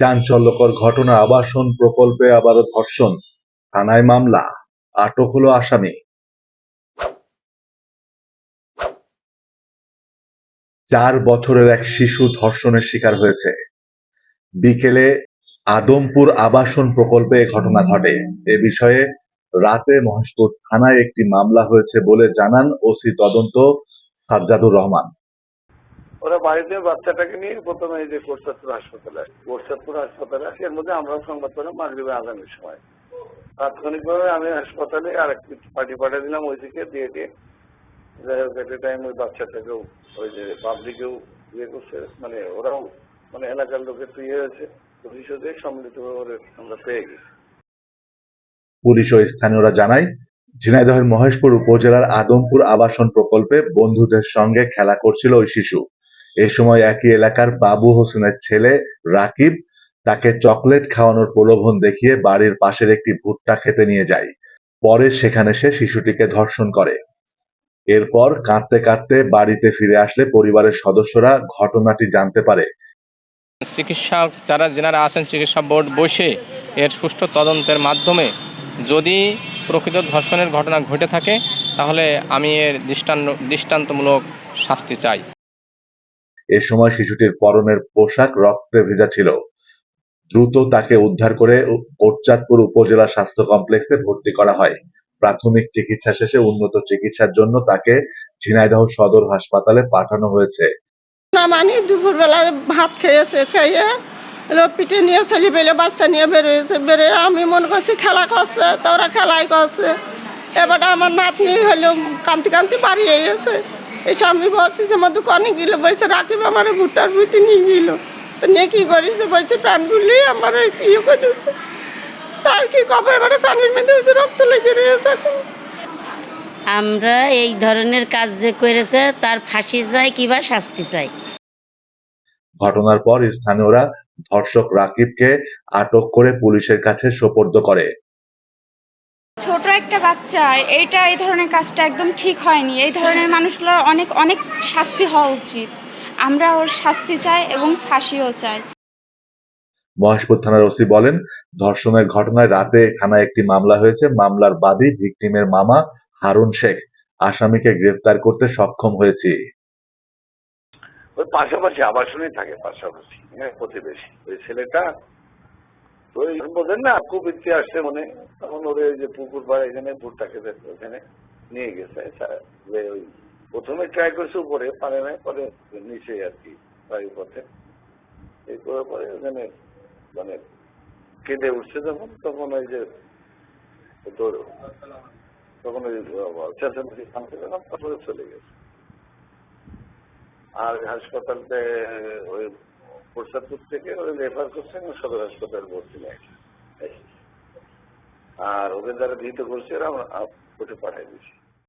চাঞ্চল্যকর ঘটনা, আবাসন প্রকল্পে আবারও ধর্ষণ, থানায় মামলা, আটক হলো আসামি। চার বছরের এক শিশু ধর্ষণের শিকার হয়েছে। বিকেলে আদমপুর আবাসন প্রকল্পে ঘটনা ঘটে। এ বিষয়ে রাতে মহেশপুর থানায় একটি মামলা হয়েছে বলে জানান ওসি তদন্ত সাজ্জাদুর রহমান। ওরা বাড়িতে বাচ্চাটাকে নিয়ে প্রথমে এই যে কোরসাদপুর হাসপাতালে আসে কোরসাদপুর হাসপাতালে আসে এর মধ্যে আমরাও সংবাদ পেলাম মাগরিবে আজানের সময়। তাৎক্ষণিকভাবে আমি হাসপাতালে আর একটি পার্টি পাঠিয়ে দিলাম ওইদিকে, দিয়ে দিয়ে। যাই হোক এট টাইম ওই বাচ্চাটাকেও, ওই যে পাবলিকেও ইয়ে করছে মানে ওরাও মানে এলাকার লোকের তো ইয়ে হয়েছে দিয়ে সম্মিলিতভাবে আমরা পেয়ে গেছি। পুলিশ ও স্থানীয়রা জানায়, ঝিনাইদহের মহেশপুর উপজেলার আদমপুর আবাসন প্রকল্পে বন্ধুদের সঙ্গে খেলা করছিল ওই শিশু। এ সময় একই এলাকার বাবু হোসেনের ছেলে রাকিব তাকে চকলেট খাওয়ানোর প্রলোভন দেখিয়ে বাড়ির পাশের একটি ভুট্টা খেতে নিয়ে যায়। পরে সেখানে সে শিশুটিকে ধর্ষণ করে। এরপর কাঁদতে কাঁদতে বাড়িতে ফিরে আসলে পরিবারের সদস্যরা ঘটনাটি জানতে পারে। চিকিৎসক যারা যেনারা আছেন চিকিৎসা বোর্ড বসে এর সুষ্ঠু তদন্তের মাধ্যমে যদি প্রকৃত ধর্ষণের ঘটনা ঘটে থাকে, তাহলে আমি এর দৃষ্টান্ত দৃষ্টান্তমূলক শাস্তি চাই। এ সময় শিশুটির পরনের পোশাক রক্তে ভেজা ছিল। দ্রুত তাকে উদ্ধার করে কোটচাঁদপুর উপজেলা স্বাস্থ্য কমপ্লেক্সে ভর্তি করা হয়। প্রাথমিক চিকিৎসা শেষে উন্নত চিকিৎসার জন্য তাকে ঝিনাইদহ সদর হাসপাতালে পাঠানো হয়েছে। না মানে দুপুরবেলা ভাত খেয়েছে, খেয়ে পিঠে নিয়ে ছেলে পেলে, বাচ্চা নিয়ে বেরোয়েছে। বেরোয় আমি মনে করছি খেলা করছে, তো ওরা খেলাই করছে। এবার আমার নাতনি হলো কান্তি কান্তি বাড়িয়ে গেছে। এসে আমি বলছি যে আমার দোকানে গেল বলছে রাখিব আমার ভুট্টার ভুটি নিয়ে গেল। তো নিয়ে কী করেছে? বলছে প্যানগুলি আমার ইয়ে করেছে তার কি কবে এবারে প্যানের মধ্যে হয়েছে? রক্ত লেগে রয়েছে এখন। আমরা এই ধরনের কাজ যে করেছে তার ফাঁসি চাই কিংবা শাস্তি চাই? ঘটনার পর স্থানীয়রা ধর্ষক রাকিবকে আটক করে পুলিশের কাছে সোপর্দ করে। ছোট একটা বাচ্চা এইটা এই ধরনের কাজটা একদম ঠিক হয়নি। এই ধরনের মানুষগুলোর অনেক অনেক শাস্তি হওয়া উচিত। আমরা ওর শাস্তি চাই এবং ফাঁসিও চাই। মহেশপুর থানার ওসি বলেন ধর্ষণের ঘটনায় রাতে থানায় একটি মামলা হয়েছে। মামলার বাদী ভিকটিমের মামা হারুন শেখ। আসামিকে গ্রেফতার করতে সক্ষম হয়েছি। ওই পাশাপাশি আবাসনেই থাকে পাশাপাশি হ্যাঁ প্রতিবেশী। ওই ছেলেটা ওই বোঝেন না, খুব ইচ্ছে আসছে মনে। তখন ওরে যে পুকুর পাড়ে এখানে ভুট্টা খেতে ওখানে নিয়ে গেছে ওই প্রথমে ট্রাই করছে, উপরে পারে নাই, পরে নিচে আর কি বাড়ির পথে এই করার পরে ওখানে মানে কেঁদে উঠছে যখন, তখন ওই যে তোর তখন ওই চেঁচামেচি থামতে তারপরে চলে গেছে। আর হাসপাতালতে ওই প্রসাদপুর থেকে ওদের রেফার করছেন সদর হাসপাতাল ভর্তি নেয়। আর ওদের দ্বারা ধৃত করছে ওরা আমরা ওটা পাঠাই দিচ্ছি